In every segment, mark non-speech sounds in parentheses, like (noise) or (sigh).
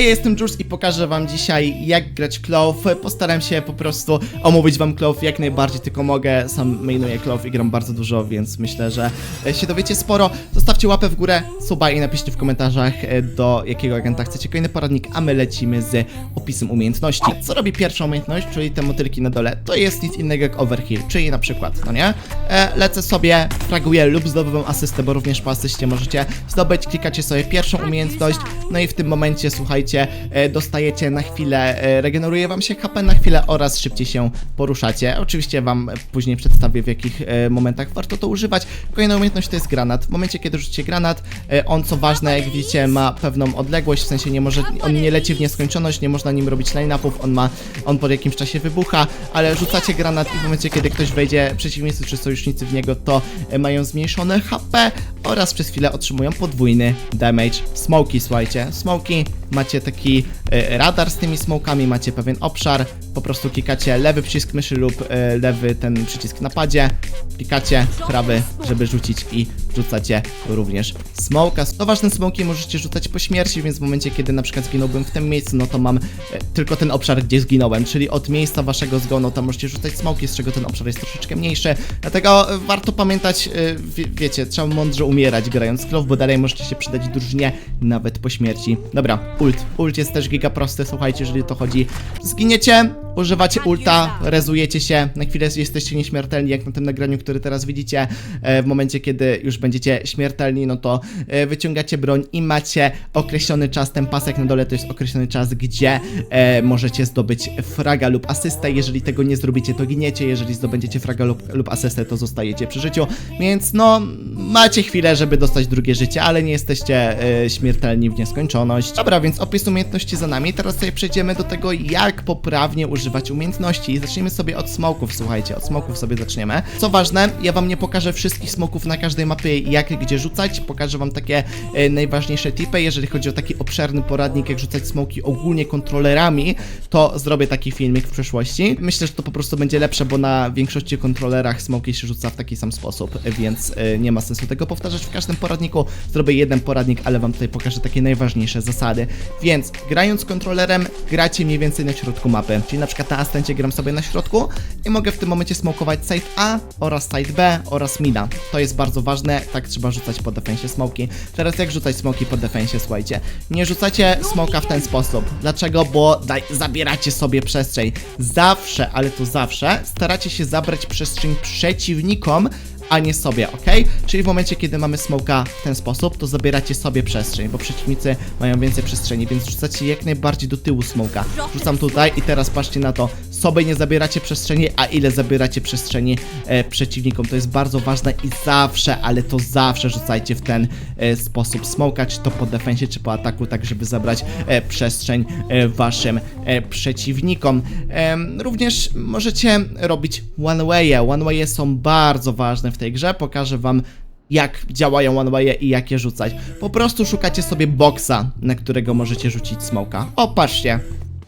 Hej, jestem Jules i pokażę wam dzisiaj jak grać Clove. Postaram się po prostu omówić wam Clove jak najbardziej tylko mogę. Sam mainuję Clove i gram bardzo dużo, więc myślę, że e, się dowiecie sporo. Zostawcie łapę w górę, suba i napiszcie w komentarzach e, do jakiego agenta chcecie kolejny poradnik, a my lecimy z opisem umiejętności. Co robi pierwsza umiejętność, czyli te motylki na dole? To jest nic innego jak overheal, czyli na przykład, no nie? E, lecę sobie, fraguję lub zdobywam asystę, bo również po asyście możecie zdobyć, klikacie sobie pierwszą umiejętność, no i w tym momencie, słuchajcie, e, dostajecie na chwilę, e, regeneruje wam się HP na chwilę oraz szybciej się poruszacie. Oczywiście wam później przedstawię w jakich e, momentach warto to używać. Kolejna umiejętność to jest granat. W momencie, kiedy rzucicie granat, on co ważne, jak widzicie, ma pewną odległość, w sensie nie może, on nie leci w nieskończoność, nie można nim robić line-upów, on ma, on po jakimś czasie wybucha, ale rzucacie granat i w momencie, kiedy ktoś wejdzie, przeciwnicy czy sojusznicy w niego, to mają zmniejszone HP oraz przez chwilę otrzymują podwójny damage. Smoki, słuchajcie, smoki, macie taki e, radar z tymi smokami, macie pewien obszar, po prostu klikacie lewy przycisk myszy lub e, lewy ten przycisk na padzie, klikacie prawy, żeby rzucić i rzucacie również smoka. To ważne smoki możecie rzucać po śmierci, więc w momencie, kiedy na przykład zginąłbym w tym miejscu, no to mam e, tylko ten obszar, gdzie zginąłem, czyli od miejsca waszego zgonu to możecie rzucać smoki, z czego ten obszar jest troszeczkę mniejszy, dlatego warto pamiętać, wie, wiecie, trzeba mądrze umierać grając Clove, bo dalej możecie się przydać drużynie nawet po śmierci. Dobra, ult. Ult jest też giga prosty, słuchajcie, jeżeli to chodzi. Zginiecie, używacie ulta, rezujecie się, na chwilę jesteście nieśmiertelni, jak na tym nagraniu, które teraz widzicie. E, w momencie, kiedy już będziecie śmiertelni, no to e, wyciągacie broń i macie określony czas, ten pasek na dole to jest określony czas, gdzie e, możecie zdobyć fraga lub asystę. Jeżeli tego nie zrobicie, to giniecie, jeżeli zdobędziecie fraga lub, lub asystę, to zostajecie przy życiu, więc no, macie chwilę, żeby dostać drugie życie, ale nie jesteście e, śmiertelni w nieskończoność. Dobra, więc opis umiejętności za nami, teraz sobie przejdziemy do tego, jak poprawnie używać umiejętności. Zaczniemy sobie od smoków, słuchajcie, od smoków sobie zaczniemy. Co ważne, ja wam nie pokażę wszystkich smoków na każdej mapie, jak gdzie rzucać, pokażę wam takie e, najważniejsze tipy, jeżeli chodzi o taki obszerny poradnik, jak rzucać smoki ogólnie kontrolerami, to zrobię taki filmik w przyszłości. Myślę, że to po prostu będzie lepsze, bo na większości kontrolerach smoki się rzuca w taki sam sposób, więc e, nie ma sensu tego powtarzać w każdym poradniku. Zrobię jeden poradnik, ale wam tutaj pokażę takie najważniejsze zasady. Więc grając kontrolerem, gracie mniej więcej na środku mapy. Czyli na przykład na Astencie gram sobie na środku i mogę w tym momencie smokować side A oraz side B oraz mida. To jest bardzo ważne, tak trzeba rzucać po defensie smoki. Teraz jak rzucać smoki po defensie, słuchajcie. Nie rzucacie smoka w ten sposób. Dlaczego? Bo daj, zabieracie sobie przestrzeń. Zawsze, ale to zawsze, staracie się zabrać przestrzeń przeciwnikom, a nie sobie, ok? Czyli w momencie, kiedy mamy smoka w ten sposób, to zabieracie sobie przestrzeń, bo przeciwnicy mają więcej przestrzeni, więc rzucacie jak najbardziej do tyłu smoka. Rzucam tutaj i teraz patrzcie na to. Sobie nie zabieracie przestrzeni, a ile zabieracie przestrzeni e, przeciwnikom. To jest bardzo ważne i zawsze, ale to zawsze rzucajcie w ten e, sposób smoka, czy to po defensie, czy po ataku, tak żeby zabrać e, przestrzeń e, waszym e, przeciwnikom. Em, również możecie robić one-waye. One-waye są bardzo ważne w tej grze. Pokażę wam jak działają one-waye i jak je rzucać. Po prostu szukacie sobie boksa, na którego możecie rzucić smoka. O, patrzcie.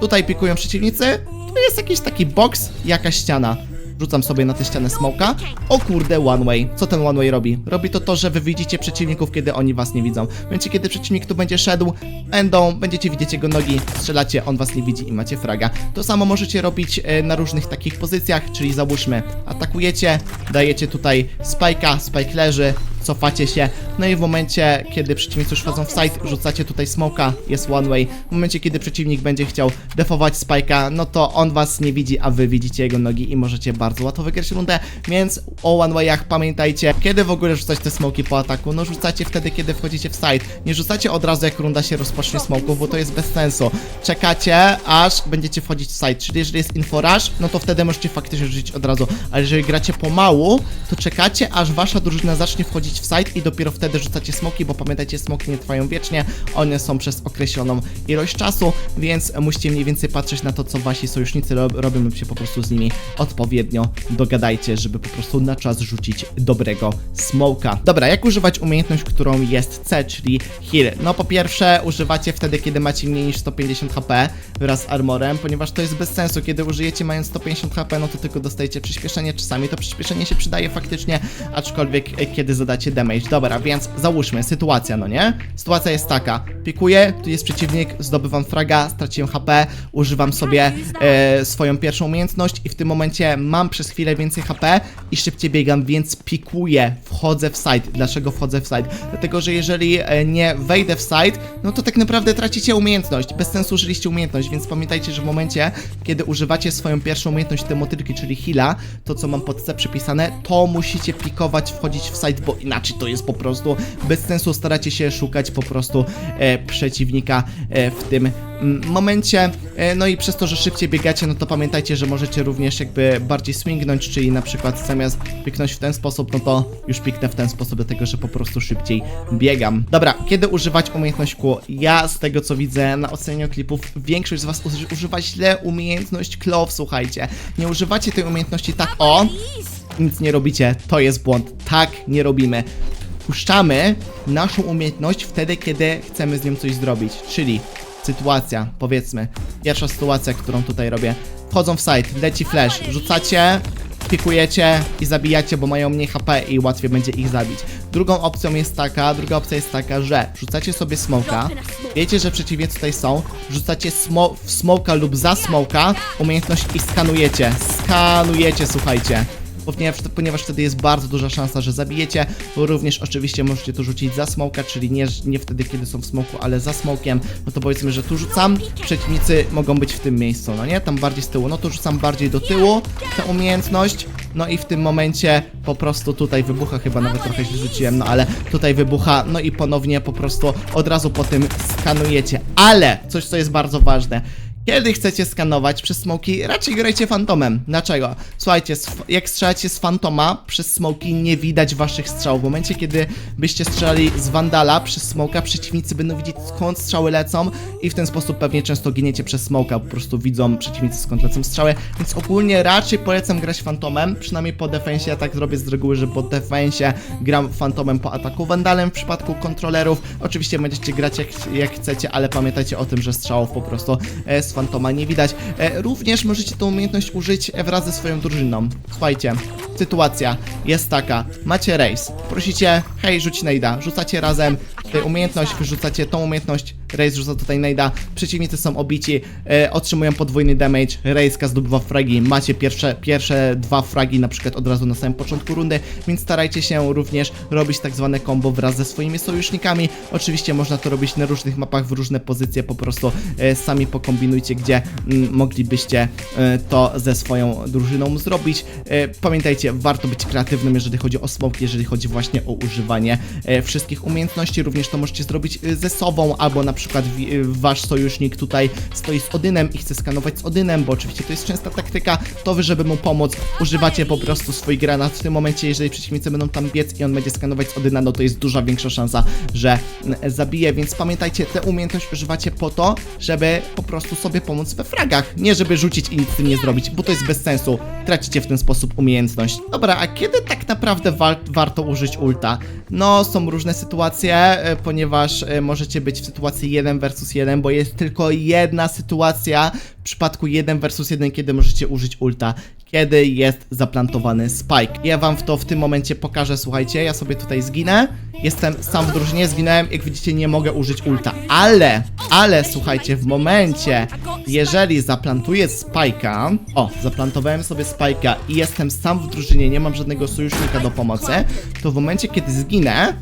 Tutaj pikują przeciwnicy. Tu jest jakiś taki boks, jakaś ściana. Rzucam sobie na tę ścianę smoka. O kurde, one way. Co ten one way robi? Robi to to, że wy widzicie przeciwników, kiedy oni was nie widzą. W momencie, kiedy przeciwnik tu będzie szedł, będą, będziecie widzieć jego nogi, strzelacie, on was nie widzi i macie fraga. To samo możecie robić e, na różnych takich pozycjach, czyli załóżmy, atakujecie, dajecie tutaj spajka, spike leży, cofacie się, no i w momencie, kiedy przeciwnicy już wchodzą w site, rzucacie tutaj smoka, jest one way. W momencie, kiedy przeciwnik będzie chciał defować spajka, no to on was nie widzi, a wy widzicie jego nogi i możecie bardzo łatwo wygrać rundę, więc o one wayach pamiętajcie, kiedy w ogóle rzucać te smoki po ataku, no rzucacie wtedy, kiedy wchodzicie w site. Nie rzucacie od razu, jak runda się rozpocznie smoków, bo to jest bez sensu. Czekacie, aż będziecie wchodzić w site, czyli jeżeli jest inforush, no to wtedy możecie faktycznie rzucić od razu, ale jeżeli gracie pomału, to czekacie, aż wasza drużyna zacznie wchodzić w site i dopiero wtedy rzucacie smoki, bo pamiętajcie, smoki nie trwają wiecznie, one są przez określoną ilość czasu, więc musicie mniej więcej patrzeć na to, co wasi sojusznicy ro robią lub się po prostu z nimi odpowiednio dogadajcie, żeby po prostu na czas rzucić dobrego smoka. Dobra, jak używać umiejętność, którą jest C, czyli heal? No po pierwsze, używacie wtedy, kiedy macie mniej niż 150 HP wraz z armorem, ponieważ to jest bez sensu, kiedy użyjecie mając 150 HP, no to tylko dostajecie przyspieszenie, czasami to przyspieszenie się przydaje faktycznie, aczkolwiek e, kiedy zadacie macie damage. Dobra, więc załóżmy, sytuacja, no nie? Sytuacja jest taka, pikuję, tu jest przeciwnik, zdobywam fraga, straciłem HP, używam sobie e, swoją pierwszą umiejętność i w tym momencie mam przez chwilę więcej HP i szybciej biegam, więc pikuję, wchodzę w side. Dlaczego wchodzę w side? Dlatego, że jeżeli e, nie wejdę w side, no to tak naprawdę tracicie umiejętność. Bez sensu użyliście umiejętność, więc pamiętajcie, że w momencie, kiedy używacie swoją pierwszą umiejętność te motylki, czyli heala, to co mam pod C przypisane, to musicie pikować, wchodzić w side, bo inaczej to jest po prostu bez sensu. Staracie się szukać po prostu e, przeciwnika e, w tym mm, momencie. E, no i przez to, że szybciej biegacie, no to pamiętajcie, że możecie również jakby bardziej swingnąć, czyli na przykład zamiast piknąć w ten sposób, no to już piknę w ten sposób, dlatego że po prostu szybciej biegam. Dobra, kiedy używać umiejętność Q? Ja z tego co widzę na ocenianiu klipów, większość z was uży- używa źle umiejętność Clove, słuchajcie. Nie używacie tej umiejętności tak o, nic nie robicie, to jest błąd. Tak nie robimy. Puszczamy naszą umiejętność wtedy, kiedy chcemy z nią coś zrobić. Czyli sytuacja, powiedzmy, pierwsza sytuacja, którą tutaj robię. Wchodzą w site, leci flash, rzucacie, pikujecie i zabijacie, bo mają mniej HP i łatwiej będzie ich zabić. Drugą opcją jest taka, druga opcja jest taka, że rzucacie sobie smoka, wiecie, że przeciwnicy tutaj są, rzucacie smo w smoka lub za smoka umiejętność i skanujecie. Skanujecie, słuchajcie ponieważ, ponieważ wtedy jest bardzo duża szansa, że zabijecie. Również oczywiście możecie to rzucić za smoka, czyli nie, nie wtedy, kiedy są w smoku, ale za smokiem. No to powiedzmy, że tu rzucam, przeciwnicy mogą być w tym miejscu, no nie? Tam bardziej z tyłu. No to rzucam bardziej do tyłu tę umiejętność. No i w tym momencie po prostu tutaj wybucha, chyba nawet trochę źle rzuciłem, no ale tutaj wybucha, no i ponownie po prostu od razu po tym skanujecie. Ale coś, co jest bardzo ważne. Kiedy chcecie skanować przez smoki, raczej grajcie fantomem. Dlaczego? Słuchajcie, jak strzelacie z fantoma, przez smoki nie widać waszych strzałów. W momencie, kiedy byście strzelali z wandala przez smoka, przeciwnicy będą widzieć skąd strzały lecą i w ten sposób pewnie często giniecie przez smoka, po prostu widzą przeciwnicy skąd lecą strzały. Więc ogólnie raczej polecam grać fantomem, przynajmniej po defensie. Ja tak zrobię z reguły, że po defensie gram fantomem po ataku wandalem w przypadku kontrolerów. Oczywiście będziecie grać jak, jak chcecie, ale pamiętajcie o tym, że strzałów po prostu e, z fantoma nie widać. E, również możecie tą umiejętność użyć e, wraz ze swoją drużyną. Słuchajcie, sytuacja jest taka. Macie race. Prosicie, hej, rzuć nejda. Rzucacie razem tę umiejętność, wyrzucacie tą umiejętność. Race rzuca tutaj nejda. Przeciwnicy są obici, e, otrzymują podwójny damage. Rejska zdobywa fragi. Macie pierwsze, pierwsze dwa fragi na przykład od razu na samym początku rundy, więc starajcie się również robić tak zwane combo wraz ze swoimi sojusznikami. Oczywiście można to robić na różnych mapach, w różne pozycje, po prostu e, sami pokombinujcie, gdzie mm, moglibyście e, to ze swoją drużyną zrobić. E, pamiętajcie, warto być kreatywnym, jeżeli chodzi o smoke, jeżeli chodzi właśnie o używanie e, wszystkich umiejętności. Również to możecie zrobić e, ze sobą, albo na przykład wi- e, wasz sojusznik tutaj stoi z Odynem i chce skanować z Odynem, bo oczywiście to jest częsta taktyka, to wy, żeby mu pomóc, używacie po prostu swój granat w tym momencie, jeżeli przeciwnicy będą tam biec i on będzie skanować z Odyna, no to jest duża większa szansa, że zabije, więc pamiętajcie, tę umiejętność używacie po to, żeby po prostu sobie pomóc we fragach, nie żeby rzucić i nic z tym nie zrobić, bo to jest bez sensu, tracicie w ten sposób umiejętność. Dobra, a kiedy tak naprawdę wa warto użyć ulta? No, są różne sytuacje, e, ponieważ e, możecie być w sytuacji 1 versus 1, bo jest tylko jedna sytuacja w przypadku 1 versus 1, kiedy możecie użyć ulta. Kiedy jest zaplantowany spike. Ja wam w to w tym momencie pokażę, słuchajcie, ja sobie tutaj zginę. Jestem sam w drużynie, zginąłem, jak widzicie nie mogę użyć ulta. Ale, ale słuchajcie, w momencie, jeżeli zaplantuję spajka, o, zaplantowałem sobie spajka i jestem sam w drużynie, nie mam żadnego sojusznika do pomocy, to w momencie, kiedy zginę,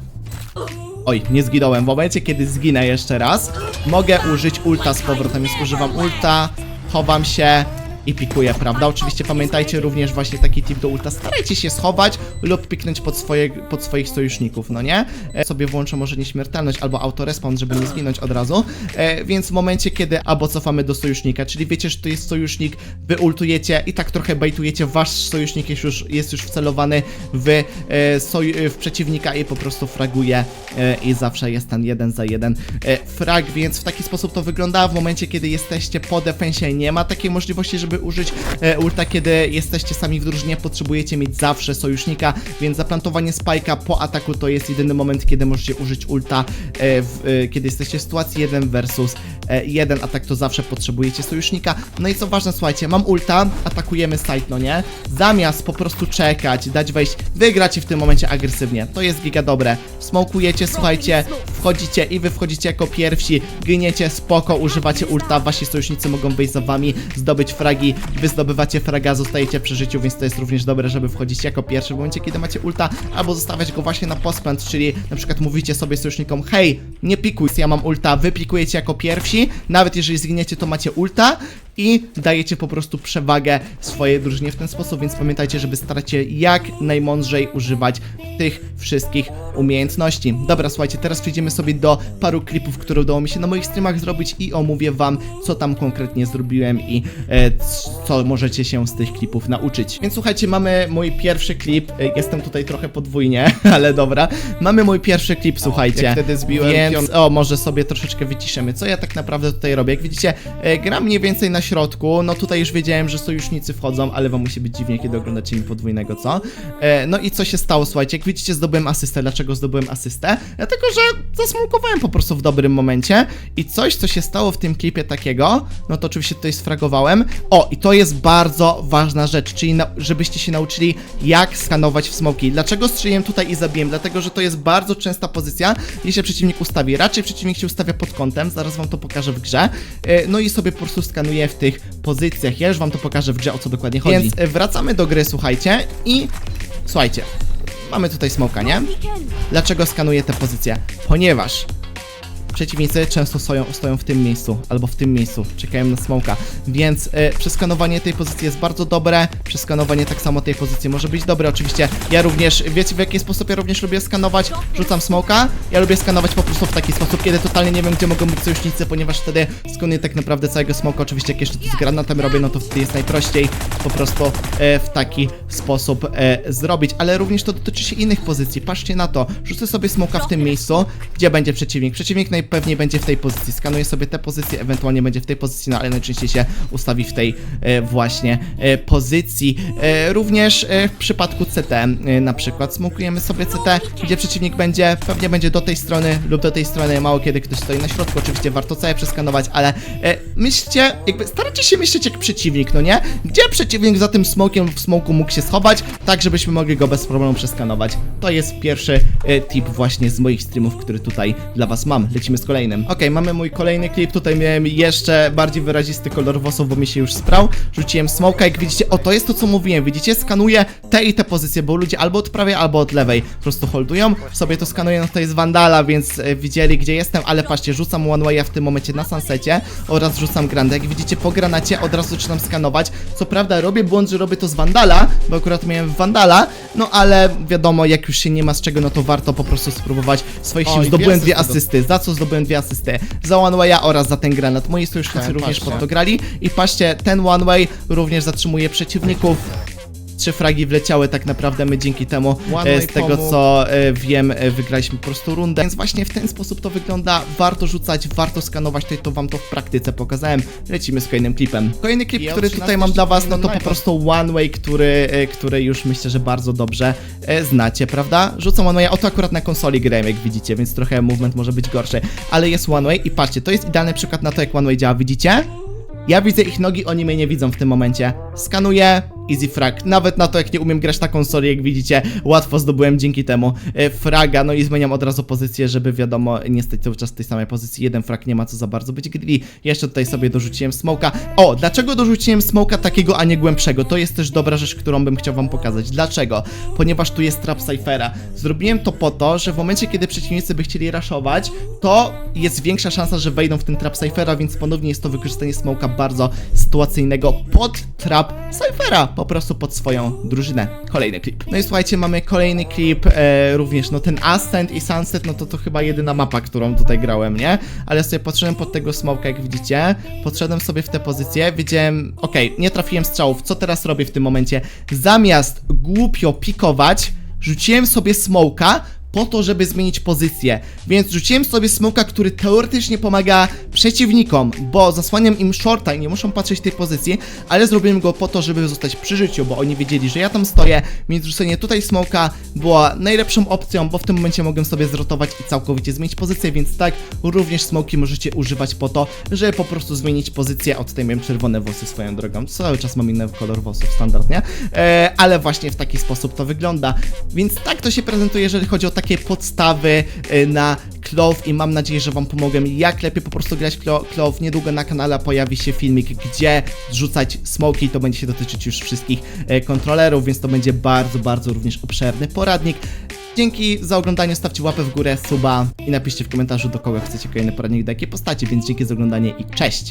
Oj, nie zginąłem. W momencie, kiedy zginę jeszcze raz, mogę użyć ulta z powrotem. Więc używam ulta, chowam się i pikuję, prawda? Oczywiście pamiętajcie również właśnie taki tip do ulta. Starajcie się schować lub piknąć pod, swoje, pod swoich sojuszników, no nie? E, sobie włączę może nieśmiertelność albo autorespon, żeby nie zginąć od razu. E, więc w momencie, kiedy albo cofamy do sojusznika, czyli wiecie, że to jest sojusznik, wy ultujecie i tak trochę bejtujecie, wasz sojusznik jest już, jest już wcelowany w, e, soj, w przeciwnika i po prostu fraguje e, i zawsze jest ten jeden za jeden e, frag, więc w taki sposób to wygląda. W momencie, kiedy jesteście po defensie, nie ma takiej możliwości, żeby żeby użyć e, ulta, kiedy jesteście sami w drużynie, potrzebujecie mieć zawsze sojusznika, więc zaplantowanie spajka po ataku to jest jedyny moment, kiedy możecie użyć ulta, e, w, e, kiedy jesteście w sytuacji 1 versus e, 1, a tak to zawsze potrzebujecie sojusznika. No i co ważne, słuchajcie, mam ulta, atakujemy site, no nie? Zamiast po prostu czekać, dać wejść, wygracie w tym momencie agresywnie. To jest giga dobre. Smokujecie, słuchajcie, wchodzicie i wy wchodzicie jako pierwsi, giniecie, spoko, używacie ulta, wasi sojusznicy mogą wyjść za wami, zdobyć fragi, wy zdobywacie fraga, zostajecie przy życiu, więc to jest również dobre, żeby wchodzić jako pierwszy w momencie, kiedy macie ulta, albo zostawiać go właśnie na pospęd, czyli na przykład mówicie sobie sojusznikom, hej, nie pikuj, ja mam ulta, wy pikujecie jako pierwsi, nawet jeżeli zginiecie, to macie ulta, i dajecie po prostu przewagę swojej drużynie w ten sposób, więc pamiętajcie, żeby starać się jak najmądrzej używać tych wszystkich umiejętności. Dobra, słuchajcie, teraz przejdziemy sobie do paru klipów, które udało mi się na moich streamach zrobić i omówię wam, co tam konkretnie zrobiłem i e, co możecie się z tych klipów nauczyć. Więc słuchajcie, mamy mój pierwszy klip, e, jestem tutaj trochę podwójnie, (laughs) ale dobra. Mamy mój pierwszy klip, słuchajcie. jak wtedy zbiłem więc, o, może sobie troszeczkę wyciszymy, co ja tak naprawdę tutaj robię. Jak widzicie, e, gram mniej więcej na środku, no tutaj już wiedziałem, że sojusznicy wchodzą, ale wam musi być dziwnie, kiedy oglądacie mi podwójnego, co? E, no i co się stało, słuchajcie, jak widzicie, zdobyłem asystę. Dlaczego zdobyłem asystę? Dlatego, że zasmukowałem po prostu w dobrym momencie i coś, co się stało w tym klipie takiego, no to oczywiście tutaj sfragowałem. O, i to jest bardzo ważna rzecz, czyli na, żebyście się nauczyli, jak skanować w smoki. Dlaczego strzeliłem tutaj i zabiłem? Dlatego, że to jest bardzo częsta pozycja, jeśli przeciwnik ustawi. Raczej przeciwnik się ustawia pod kątem, zaraz wam to pokażę w grze. E, No i sobie po prostu skanuję w tych pozycjach. Ja już wam to pokażę w grze, o co dokładnie chodzi. Więc e, wracamy do gry, słuchajcie, i słuchajcie, mamy tutaj smoka, nie? Dlaczego skanuję te pozycje? Ponieważ przeciwnicy często stoją, stoją w tym miejscu, albo w tym miejscu, czekają na smoka, więc e, przeskanowanie tej pozycji jest bardzo dobre, przeskanowanie tak samo tej pozycji może być dobre, oczywiście ja również, wiecie w jaki sposób ja również lubię skanować, rzucam smoka, ja lubię skanować po prostu w taki sposób, kiedy totalnie nie wiem, gdzie mogą być sojusznicy, ponieważ wtedy skanuję tak naprawdę całego smoka, oczywiście jak jeszcze to z granatem robię, no to wtedy jest najprościej po prostu e, w taki sposób e, zrobić, ale również to dotyczy się innych pozycji, patrzcie na to, rzucę sobie smoka w tym miejscu, gdzie będzie przeciwnik, przeciwnik najpewniej będzie w tej pozycji, skanuję sobie tę pozycję, ewentualnie będzie w tej pozycji, no ale najczęściej się ustawi w tej e, właśnie e, pozycji, e, również e, w przypadku CT, e, na przykład smokujemy sobie CT, gdzie przeciwnik będzie, pewnie będzie do tej strony lub do tej strony, mało kiedy ktoś stoi na środku, oczywiście warto całe przeskanować, ale e, myślcie, jakby starajcie się myśleć jak przeciwnik, no nie? Gdzie przeciwnik za tym smokiem w smoku mógł się schować, tak żebyśmy mogli go bez problemu przeskanować. To jest pierwszy e, tip właśnie z moich streamów, który tutaj dla was mam. Lecimy z kolejnym. Okej, mamy mój kolejny klip, tutaj miałem jeszcze bardziej wyrazisty kolor włosów, bo mi się już sprał. Rzuciłem smoka, jak widzicie, o to jest to co mówiłem, widzicie? Skanuję te i te pozycje, bo ludzie albo od prawej, albo od lewej po prostu holdują. Sobie to skanuję, no to jest Vandala, więc e, widzieli gdzie jestem, ale patrzcie, rzucam One Way'a w tym momencie na sunsecie oraz rzucam Grandę. Jak widzicie po granacie od razu zaczynam skanować. Co prawda robię błąd, że robię to z Vandala, bo akurat miałem Vandala, no ale wiadomo, jak już się nie ma z czego, no to warto po prostu spróbować swoich sił. Zdobyłem dwie asysty. Za co zdobyłem dwie asysty? Za One Way'a oraz za ten granat. Moi sojusznicy Tak, również patrzcie. pod to grali. I patrzcie, ten One Way również zatrzymuje przeciwników. Trzy fragi wleciały tak naprawdę my dzięki temu e, z tego co e, wiem e, wygraliśmy po prostu rundę. Więc właśnie w ten sposób to wygląda. Warto rzucać, warto skanować tutaj to wam to w praktyce pokazałem. Lecimy z kolejnym klipem. Kolejny klip, I który 13 tutaj mam dla was no to po prostu One Way, który, e, który już myślę, że bardzo dobrze e, znacie, prawda? Rzucam One Way, oto akurat na konsoli grałem jak widzicie, więc trochę movement może być gorszy, ale jest One Way i patrzcie, to jest idealny przykład na to jak One Way działa, widzicie? Ja widzę ich nogi, oni mnie nie widzą w tym momencie. Skanuję, easy frag. Nawet na to, jak nie umiem grać na konsoli, jak widzicie, łatwo zdobyłem dzięki temu e, fraga. No i zmieniam od razu pozycję, żeby wiadomo, nie stać cały czas w tej samej pozycji. Jeden frag nie ma co za bardzo być greedy. Jeszcze tutaj sobie dorzuciłem smoka. O, dlaczego dorzuciłem smoka takiego, a nie głębszego? To jest też dobra rzecz, którą bym chciał wam pokazać. Dlaczego? Ponieważ tu jest trap Cyphera. Zrobiłem to po to, że w momencie, kiedy przeciwnicy by chcieli raszować, to jest większa szansa, że wejdą w ten trap Cyphera, więc ponownie jest to wykorzystanie smoka bardzo sytuacyjnego pod trap Cyphera, po prostu pod swoją drużynę. Kolejny klip. No i słuchajcie, mamy kolejny klip, e, również no ten Ascent i Sunset, no to to chyba jedyna mapa, którą tutaj grałem, nie? Ale sobie patrzyłem pod tego smoka, jak widzicie, podszedłem sobie w tę pozycję, wiedziałem, okej, nie trafiłem strzałów, co teraz robię w tym momencie? Zamiast głupio pikować, rzuciłem sobie smoka, po to, żeby zmienić pozycję. Więc rzuciłem sobie smoka, który teoretycznie pomaga przeciwnikom, bo zasłaniam im shorta i nie muszą patrzeć tej pozycji, ale zrobiłem go po to, żeby zostać przy życiu, bo oni wiedzieli, że ja tam stoję, więc rzucenie tutaj smoka była najlepszą opcją, bo w tym momencie mogłem sobie zrotować i całkowicie zmienić pozycję, więc tak, również smoki możecie używać po to, żeby po prostu zmienić pozycję. Od tej miałem czerwone włosy swoją drogą, cały czas mam inny kolor włosów, standard, nie? E, ale właśnie w taki sposób to wygląda. Więc tak to się prezentuje, jeżeli chodzi o takie podstawy e, na Clove i mam nadzieję, że Wam pomogłem jak lepiej po prostu grać Clo- Clove. Niedługo na kanale pojawi się filmik, gdzie rzucać smoki, to będzie się dotyczyć już wszystkich e, kontrolerów, więc to będzie bardzo, bardzo również obszerny poradnik. Dzięki za oglądanie, stawcie łapę w górę, suba i napiszcie w komentarzu do kogo chcecie kolejny poradnik do jakiej postaci, więc dzięki za oglądanie i cześć!